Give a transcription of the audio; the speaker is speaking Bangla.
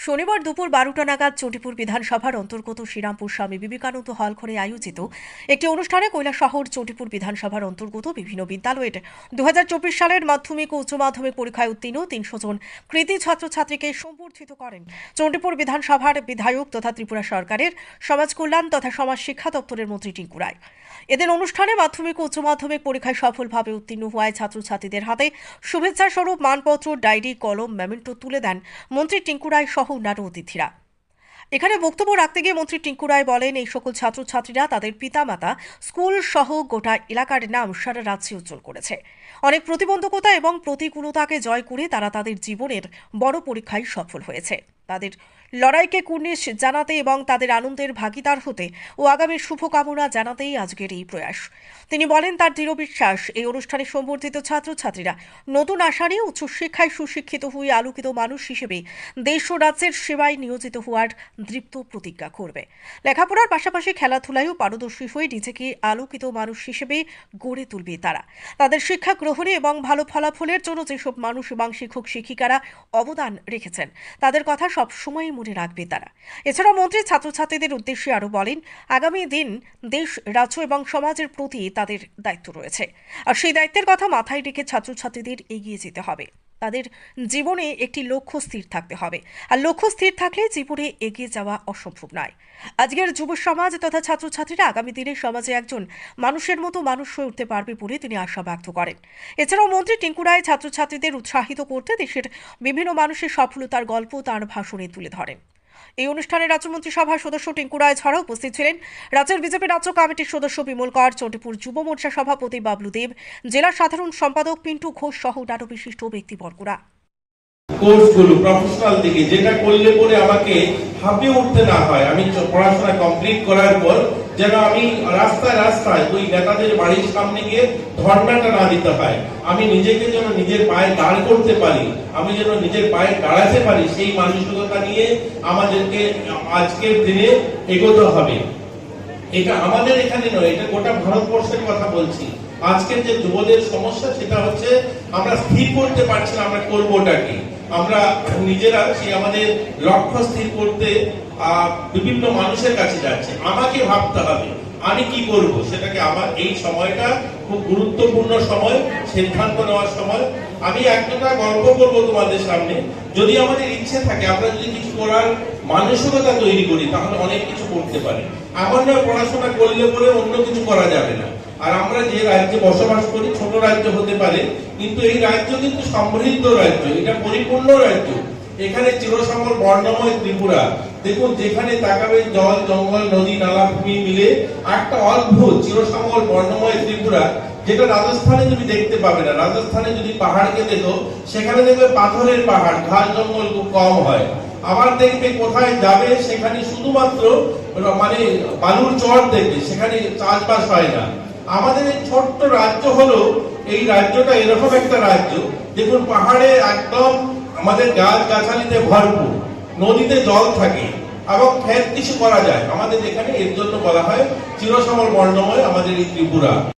শনিবার দুপুর বারোটা নাগাদ চটিপুর বিধানসভার অন্তর্গত শ্রীরামপুর স্বামী বিবেকানন্দ হল ঘরে আয়োজিত একটি অনুষ্ঠানে কৈলাসহর চটিপুর বিধানসভার অন্তর্গত বিভিন্ন বিদ্যালয়ের দু সালের মাধ্যমিক ও উচ্চ মাধ্যমিক পরীক্ষায় উত্তীর্ণ তিনশো জন কৃতি ছাত্রছাত্রীকে সম্বর্ধিত করেন। চণ্ডীপুর বিধানসভার বিধায়ক তথা ত্রিপুরা সরকারের সমাজ কল্যাণ তথা সমাজ শিক্ষা দপ্তরের মন্ত্রী টিঙ্কু রায়। এদের অনুষ্ঠানে মাধ্যমিক ও উচ্চ মাধ্যমিক পরীক্ষায় সফলভাবে উত্তীর্ণ হওয়ায় ছাত্রছাত্রীদের হাতে শুভেচ্ছা স্বরূপ, মানপত্র, ডায়েরি, কলম, মেমেন্টো তুলে দেন মন্ত্রী টিঙ্কু রায় সহ অন্যান্য অতিথিরা। এখানে বক্তব্য রাখতে গিয়ে মন্ত্রী টিঙ্কু রায় বলেন, এই সকল ছাত্রছাত্রীরা তাদের পিতামাতা, স্কুল সহ গোটা এলাকার নাম সারা রাজ্যে উজ্জ্বল করেছে। অনেক প্রতিবন্ধকতা এবং প্রতিকূলতাকে জয় করে তারা তাদের জীবনের বড় পরীক্ষায় সফল হয়েছে। তাদের লড়াইকে কুর্নিশ জানাতে এবং তাদের আনন্দের ভাগিদার হতে ও আগামীর শুভকামনা জানাতেই আজকের এই প্রয়াস। তিনি বলেন, তার দৃঢ় বিশ্বাস, এই অনুষ্ঠানে সম্বর্ধিত ছাত্রছাত্রীরা নতুন আশা নিয়ে উচ্চশিক্ষায় সুশিক্ষিত হয়ে আলোকিত মানুষ হিসেবে দেশ ও রাজ্যের সেবায় নিয়োজিত হওয়ার দৃপ্ত প্রতিজ্ঞা করবে। লেখাপড়ার পাশাপাশি খেলাধুলায়ও পারদর্শী হয়ে নিজেকে আলোকিত মানুষ হিসেবে গড়ে তুলবে তারা। তাদের শিক্ষা গ্রহণে এবং ভালো ফলাফলের জন্য যেসব মানুষ এবং শিক্ষক শিক্ষিকারা অবদান রেখেছেন, তাদের কথা সব সময় মনে রাখবে তারা। এছাড়া মন্ত্রী ছাত্রছাত্রীদের উদ্দেশ্যে আরও বলেন, আগামী দিন দেশ, রাজ্য এবং সমাজের প্রতি তাদের দায়িত্ব রয়েছে। আর সেই দায়িত্বের কথা মাথায় রেখে ছাত্রছাত্রীদের এগিয়ে যেতে হবে। তাদের জীবনে একটি লক্ষ্য স্থির থাকতে হবে। আর লক্ষ্য স্থির থাকলে জীবনে এগিয়ে যাওয়া অসম্ভব নয়। আজকের যুব সমাজ তথা ছাত্রছাত্রীরা আগামী দিনে সমাজে একজন মানুষের মতো মানুষ হয়ে উঠতে পারবে বলে তিনি আশা ব্যক্ত করেন। এছাড়াও মন্ত্রী টিঙ্কুরায় ছাত্রছাত্রীদের উৎসাহিত করতে দেশের বিভিন্ন মানুষের সফলতার গল্প তার ভাষণে তুলে ধরেন। এই অনুষ্ঠানে রাজ্য মন্ত্রিসভার সদস্য টিঙ্কু রায় ছাড়াও উপস্থিত ছিলেন রাজ্যের বিজেপি রাজ্য কমিটির সদস্য বিমল কর, চণ্ডীপুর যুব মোর্চা সভাপতি বাবলু দেব, জেলা সাধারণ সম্পাদক পিন্টু ঘোষ সহ নাটক বিশিষ্ট ব্যক্তিবর্গরা। কোর্সগুলো প্রফেশনাল দিকে যেটা করলে পরে আমাকে হাঁপিয়ে উঠতে না হয়, আমি পড়াশোনা কমপ্লিট করার পর যেন আমি রাস্তায় রাস্তায় ওই নেতাদের বাড়ির সামনে গিয়ে ধর্নাটা না দিতে হয় আমি নিজেকে যেন নিজের পায়ে দাঁড় করতে পারি, আমি যেন নিজের পায়ে দাঁড়াতে পারি, সেই মানসিকতা নিয়ে আমাদেরকে আজকের দিনে এগোতে হবে। এটা আমাদের এখানে নয়, এটা গোটা ভারতবর্ষের কথা বলছি। আজকের যে যুবদের সমস্যা, সেটা হচ্ছে আমরা স্থির করতে পারছি না, আমরা করবোটা কি? আমরা নিজেরা সেই আমাদের লক্ষ্য স্থির করতে বিভিন্ন মানুষের কাছে যাচ্ছে। আমাকে ভাবতে হবে, আমি কি করব? সেটাকে আমার এই সময়টা খুব গুরুত্বপূর্ণ সময়, সিদ্ধান্ত নেওয়ার সময়। আমি একটা গল্প করব তোমাদের সামনে। যদি আমাদের ইচ্ছে থাকে, আমরা যদি কিছু করার মানসিকতা তৈরি করি, তাহলে অনেক কিছু করতে পারি। আমার নয় পড়াশোনা করলে পরে অন্য কিছু করা যাবে না। আর আমরা যে রাজ্যে বসবাস করি, ছোট রাজ্য হতে পারে, কিন্তু এই রাজ্য কিন্তু সমৃদ্ধ রাজ্য, এটা পরিপূর্ণ রাজ্য। এখানে চিরসমর বর্ণময় ত্রিপুরা। দেখুন, যেখানে তাকাবে জল, জঙ্গল, নদী, নালা, ভূমি মিলে একটা অদ্ভুত চিরসমর বর্ণময় ত্রিপুরা, যেটা রাজস্থানে তুমি দেখতে পাবে না। রাজস্থানে যদি পাহাড়কে দেখো সেখানে দেখবে পাথরের পাহাড়, ঘাস, জঙ্গল খুব কম হয়। আবার দেখবে কোথায় যাবে, সেখানে শুধুমাত্র মানে বালুর চর দেখবে, সেখানে চাষবাস হয় না। আমাদের এই ছোট্ট রাজ্য হলো, এই রাজ্যটা এরকম একটা রাজ্য। দেখুন, পাহাড়ে একদম আমাদের গাছ গাছালিতে ভরপুর, নদীতে জল থাকে, এবং ক্ষেত কিছু করা যায়। আমাদের এখানে এর জন্য বলা হয় চিরসমর বর্ণময় আমাদের এই ত্রিপুরা।